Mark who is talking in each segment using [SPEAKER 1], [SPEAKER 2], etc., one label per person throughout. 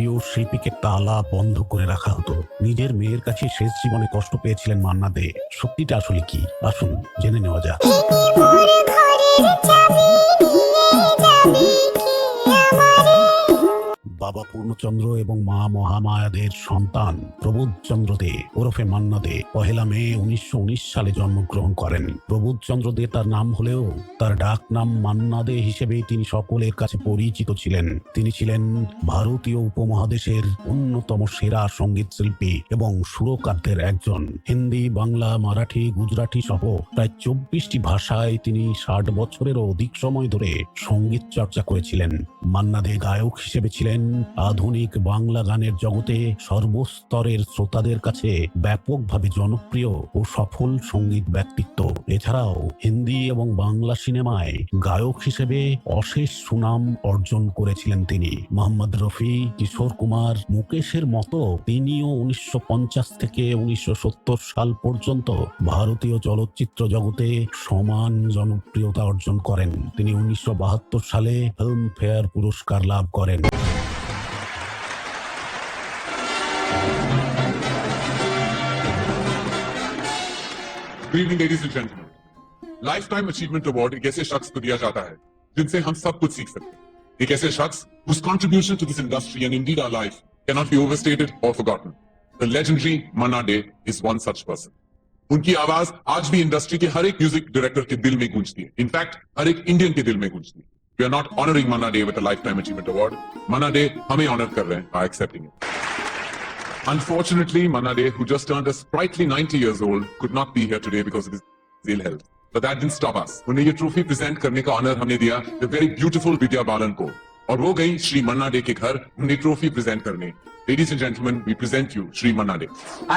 [SPEAKER 1] প্রিয় শিল্পীকে তালা বন্ধ করে রাখা হতো। নিজের মেয়ের কাছে শেষ জীবনে কষ্ট পেয়েছিলেন মান্না দে। সত্যিটা আসলে কি? আসুন, জেনে নেওয়া যাক।
[SPEAKER 2] চাবি আমারে
[SPEAKER 1] বাবা পূর্ণচন্দ্র এবং মা মহামায়াদের সন্তান প্রবোধচন্দ্র দে ওরফে মান্না দে পহেলা মে উনিশশো উনিশ সালে জন্মগ্রহণ করেন। প্রবোধচন্দ্র দে তার নাম হলেও তার ডাক নাম মান্না দে হিসেবে তিনি সকলের কাছে পরিচিত ছিলেন। তিনি ছিলেন ভারতীয় উপমহাদেশের অন্যতম সেরা সংগীত শিল্পী এবং সুরকারদের একজন। হিন্দি, বাংলা, মারাঠি, গুজরাটি সহ প্রায় চব্বিশটি ভাষায় তিনি ষাট বছরেরও অধিক সময় ধরে সংগীত চর্চা করেছিলেন। মান্না দে গায়ক হিসেবে ছিলেন আধুনিক বাংলা গানের জগতে সর্বস্তরের শ্রোতাদের কাছে ব্যাপকভাবে জনপ্রিয় ও সফল সংগীত ব্যক্তিত্ব। এছাড়াও হিন্দি এবং বাংলা সিনেমায় গায়ক হিসেবে অশেষ সুনাম অর্জন করেছিলেন তিনি। মোহাম্মদ রফি, কিশোর কুমার, মুকেশের মতো তিনিও উনিশশো পঞ্চাশ থেকে উনিশশো সত্তর সাল পর্যন্ত ভারতীয় চলচ্চিত্র জগতে সমান জনপ্রিয়তা অর্জন করেন। তিনি উনিশশো বাহাত্তর সালে ফিল্ম ফেয়ার পুরস্কার লাভ করেন।
[SPEAKER 3] Good evening ladies and gentleman lifetime achievement award एक ऐसे शख्स को दिया जाता है, जिनसे हम सब कुछ सीख सकते हैं। एक ऐसे शख्स whose contribution to this industry and indeed our life cannot be overstated or forgotten. The legendary Manna Day is one such person. उनकी आवाज़ आज भी इंडस्ट्री के हर एक म्यूज़िक डायरेक्टर के दिल में गूंजती है। इनफैक्ट हर एक इंडियन के दिल में गूंजती है। We are not honouring Manna Dey with a lifetime achievement award Manna Dey हमें ऑनर कर रहे हैं। By accepting it Unfortunately, Manade, who just turned a sprightly 90 years old, could not be here today because of his ill health. But that didn't stop us. उन्हें ये trophy present करने का honour हमने दिया the very beautiful Vidya Balan को और वो गई श्री मन्ना डे के घर उन्हें ट्रॉफी प्रेजेंट करने ladies and gentleman we present you Shri Manna Dey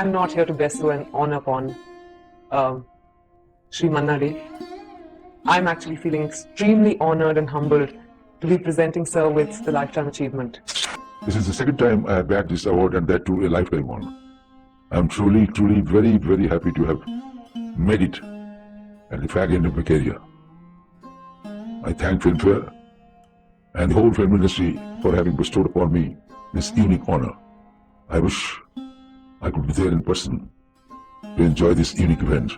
[SPEAKER 4] I'm not here to bestow an honor upon um, Sri Mannadi. I'm actually feeling extremely honored and humbled to be presenting Sir with the Lifetime Achievement.
[SPEAKER 5] This is the second time I have bagged this award and that too a lifetime one. I'm truly, truly very, very happy to have made it at the fag end of my career. I thank Filmfare and the whole film industry for having bestowed upon me this unique honor. I wish I could be there in person to enjoy this unique event.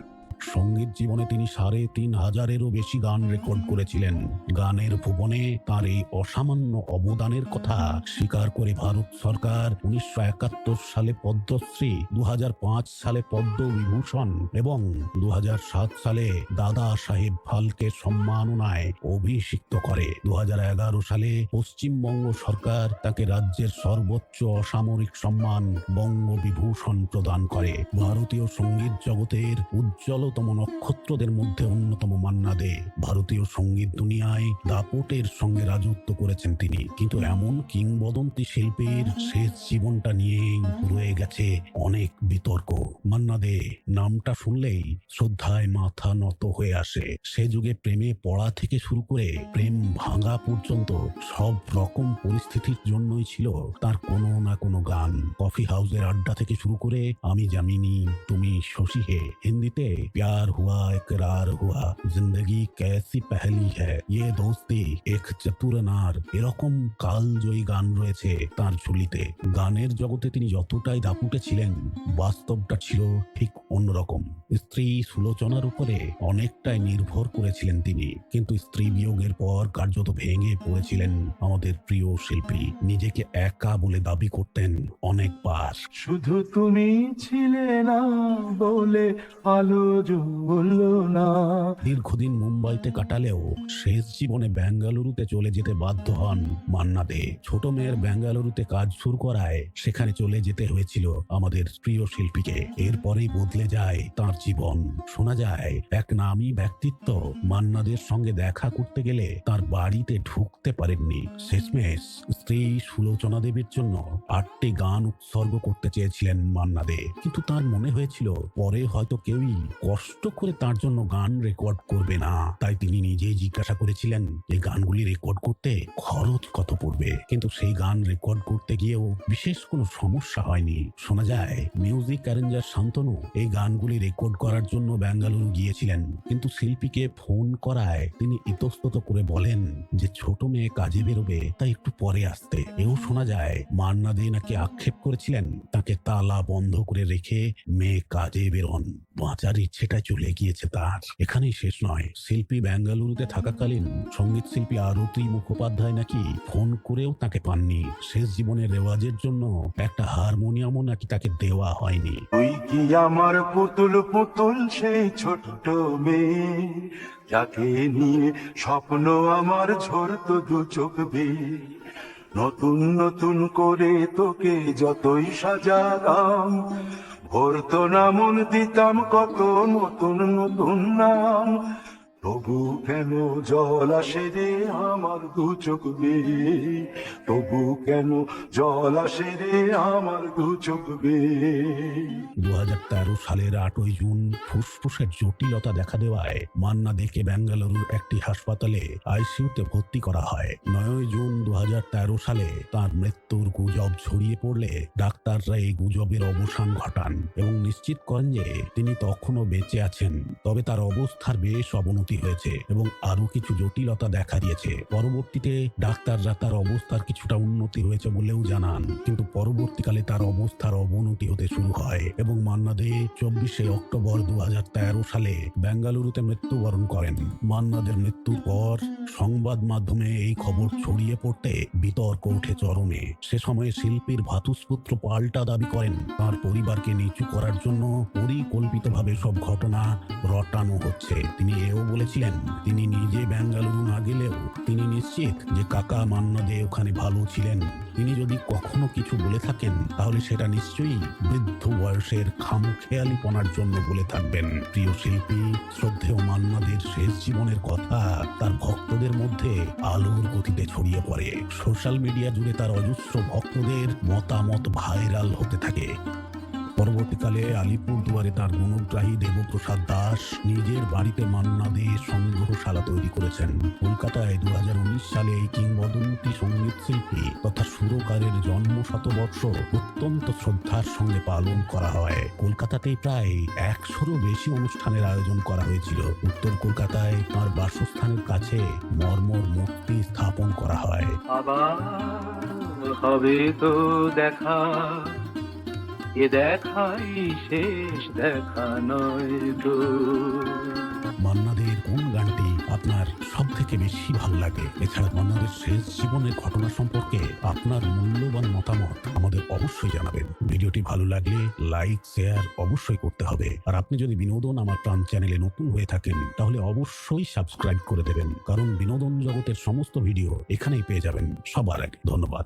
[SPEAKER 1] সংগীত জীবনে তিনি সাড়ে তিন হাজারেরও বেশি গান record করেছিলেন। গানের ভুবনে তার এই অসামান্য অবদানের কথা স্বীকার করে ভারত সরকার উনিশশো একাত্তর সালে পদ্মশ্রী দু হাজার পাঁচ সালে পদ্ম বিভূষণ এবং দু হাজার সাত সালে দাদা সাহেব ফালকে সম্মাননায় অভিষিক্ত করে। দু হাজার এগারো সালে পশ্চিমবঙ্গ সরকার তাকে রাজ্যের সর্বোচ্চ অসামরিক সম্মান বঙ্গবিভূষণ প্রদান করে। ভারতীয় সংগীত জগতের উজ্জ্বলতম নক্ষত্রদের মধ্যে অন্যতম মান্না দে ভারতীয় সংগীত দুনিয়ায় দাপটের সঙ্গে রাজত্ব করেছেন তিনি। কিন্তু এমন কিংবদন্তি শিল্পীর শেষ জীবনটা নিয়েই রয়ে গেছে অনেক বিতর্ক। মান্না দে নামটা শুনলেই শ্রদ্ধায় মাথা নত হয়ে আসে। সে যুগে প্রেমে পড়া থেকে শুরু করে প্রেম ভাঙা পর্যন্ত সব রকম পরিস্থিতির জন্যই ছিল তার কোনো না কফি হাউসের আড্ডা থেকে শুরু করে আমি জামিনি তুমি শশী হে। হিন্দিতে, প্যার হুয়া একরার হুয়া, জিন্দগি ক্যাসি পহলি হ্যাঁ ইয়ে দোস্তি এক চতুর নার, এরকম কালজয়ী গান রয়েছে তার ঝুলিতে। গানের জগতে তিনি যতটাই দাপুটে ছিলেন, বাস্তবটা ছিল ঠিক অন্যরকম। স্ত্রী সুলোচনার উপরে অনেকটাই নির্ভর করেছিলেন তিনি। কিন্তু স্ত্রী বিয়োগের পর কার্যত ভেঙে পড়েছিলেন আমাদের প্রিয় শিল্পী। নিজেকে একা বলে দাবি করতেন অনেক অনেকবার
[SPEAKER 6] শুধু তুমি ছিলে না বলে আলো জ্বললো না।
[SPEAKER 1] দীর্ঘদিন মুম্বাইতে কাটালেও শেষ জীবনে বেঙ্গালুরুতে চলে যেতে বাধ্য হন মান্না দে ছোট মেয়ের বেঙ্গালুরুতে কাজ শুরু করায় সেখানে চলে যেতে হয়েছিল আমাদের প্রিয় শিল্পীকে। এরপরেই বদলে যায় তার জীবন। শোনা যায়, এক নামী ব্যক্তিত্ব মান্নাদের সঙ্গে দেখা করতে গেলে তার বাড়িতে ঢুকতে পারেননি। শেষমেশ স্ত্রী সুলোচনা দেবীর জন্য আটটি গান উৎসর্গ করতে চেয়েছিলেন মান্না দে কিন্তু তার মনে হয়েছিল, পরে হয়তো কেউই কষ্ট করে তার জন্য গান রেকর্ড করবে না। তাই তিনি নিজেই জিজ্ঞাসা করেছিলেন, এই গানগুলি রেকর্ড করতে খরচ কত পড়বে? কিন্তু সেই গান রেকর্ড করতে গিয়েও বিশেষ কোনো সমস্যা হয়নি। শোনা যায় মিউজিক অ্যারেঞ্জার শান্তনু এই গানগুলি রেকর্ড করার জন্য বেঙ্গালুরু গিয়েছিলেন। কিন্তু শিল্পীকে ফোন করায় তিনি ইতস্তত করে বলেন যে, ছোট মেয়ে কাজে বেরোবে, তাই একটু পরে আসতে। এও শোনা যায় মান্না দে নাকি আক্ষেপ করেছিলেন তাকে তালা বন্ধ করে রেখে মেয়ে কাজে বেরোন বাঁচার ইচ্ছেটা চলে গিয়েছে তার। এখানেই শেষ নয়। শিল্পী বেঙ্গালুরুতে থাকাকালীন সংগীত শিল্পী আরতি মুখোপাধ্যায় নাকি ফোন করেও তাকে পাননি। শেষ জীবনের রেওয়াজের জন্য একটা হারমোনিয়ামও নাকি তাকে দেওয়া হয়নি।
[SPEAKER 6] তুই কি আমার পুতুল পুতুল সেই ছোট্ট মেয়ে? যাকে নিয়ে স্বপ্ন আমার ঝরতো দু চোখ বেয়ে। নতুন নতুন করে তোকে যতই সাজালাম ভরতো নামন দিতাম কত নতুন নতুন নাম। তবু কেন জল আসে রে আমার দু চোখ বেয়ে? তবু কেন জল আসে রে আমার দু চোখ বেয়ে?
[SPEAKER 1] দু হাজার সালের আটই জুন ফুসফুসের জটিলতা দেখা দেওয়ায় মান্না দেকে বেঙ্গালুরুর একটি হাসপাতালে আইসিইউতে ভর্তি করা হয়। নয়ই জুন দু হাজার তেরো সালে তার মৃত্যুর গুজব ছড়িয়ে পড়লে ডাক্তাররা এই গুজবের অবসান ঘটান এবং নিশ্চিত করেন যে তিনি তখনও বেঁচে আছেন। তবে তার অবস্থার বেশ অবনতি হয়েছে এবং আরও কিছু জটিলতা দেখা দিয়েছে। পরবর্তীতে ডাক্তাররা তার অবস্থার কিছুটা উন্নতি হয়েছে বলেও জানান। কিন্তু পরবর্তীকালে তার অবস্থার অবনতি হতে শুরু হয় এবং মান্না দে চব্বিশে অক্টোবর দু সালে বেঙ্গালুরুতে মৃত্যুবরণ করেন। মান্নাদের মৃত্যুর পর সংবাদ মাধ্যমে এই খবর ছড়িয়ে পড়তে বিতর্ক ওঠে চরমে। সে সময়ে শিল্পীর ভাতুসপুত্র পাল্টা দাবি করেন, তার পরিবারকে নিচু করার জন্য পরিকল্পিতভাবে সব ঘটনা রটানো হচ্ছে। তিনি এও বলেছিলেন, তিনি নিজে বেঙ্গালুরু না গেলেও তিনি নিশ্চিত যে কাকা মান্না দে ওখানে ভালো ছিলেন। তিনি যদি কখনো কিছু বলে থাকেন, তাহলে সেটা নিশ্চয়ই বৃদ্ধ বয়সের খামখেয়ালিপনার জন্য বলে থাকবেন। প্রিয় শিল্পী, শ্রদ্ধেয় মান্নাদের শেষ জীবনের কথা তার ভক্তদের মধ্যে আলোর গতিতে ছড়িয়ে পড়ে। সোশ্যাল মিডিয়া জুড়ে তার অজস্র ভক্তদের মতামত ভাইরাল হতে থাকে। পরবর্তীকালে আলিপুর দুয়ারে তার গুণগ্রাহী দেবপ্রসাদ দাস নিজের বাড়িতে মান্না দে সংগ্রহশালা তৈরি করেছেন। কলকাতায় দুহাজার উনিশ সালে এই কিংবদন্তি সংগীত শিল্পী তথা সুরকারের জন্ম শতবর্ষ অত্যন্ত শ্রদ্ধার সঙ্গে পালন করা হয়। কলকাতাতেই প্রায় একশোরও বেশি অনুষ্ঠানের আয়োজন করা হয়েছিল। উত্তর কলকাতায় তার বাসস্থানের কাছে মর্মর মূর্তি স্থাপন করা হয়।
[SPEAKER 6] হবে তো দেখা। এ দেখাই শেষ দেখা
[SPEAKER 1] মান্নাদের কোন গানটি আপনার সব থেকে বেশি ভালো লাগে? এছাড়া মান্নাদের শেষ জীবনের ঘটনা সম্পর্কে আপনার মূল্যবান মতামত আমাদের অবশ্যই জানাবেন। ভিডিওটি ভালো লাগলে লাইক, শেয়ার অবশ্যই করতে হবে। আর আপনি যদি বিনোদন আমার প্রাণ চ্যানেলে নতুন হয়ে থাকেন, তাহলে অবশ্যই সাবস্ক্রাইব করে দেবেন। কারণ বিনোদন জগতের সমস্ত ভিডিও এখানেই পেয়ে যাবেন। সবার আগে ধন্যবাদ।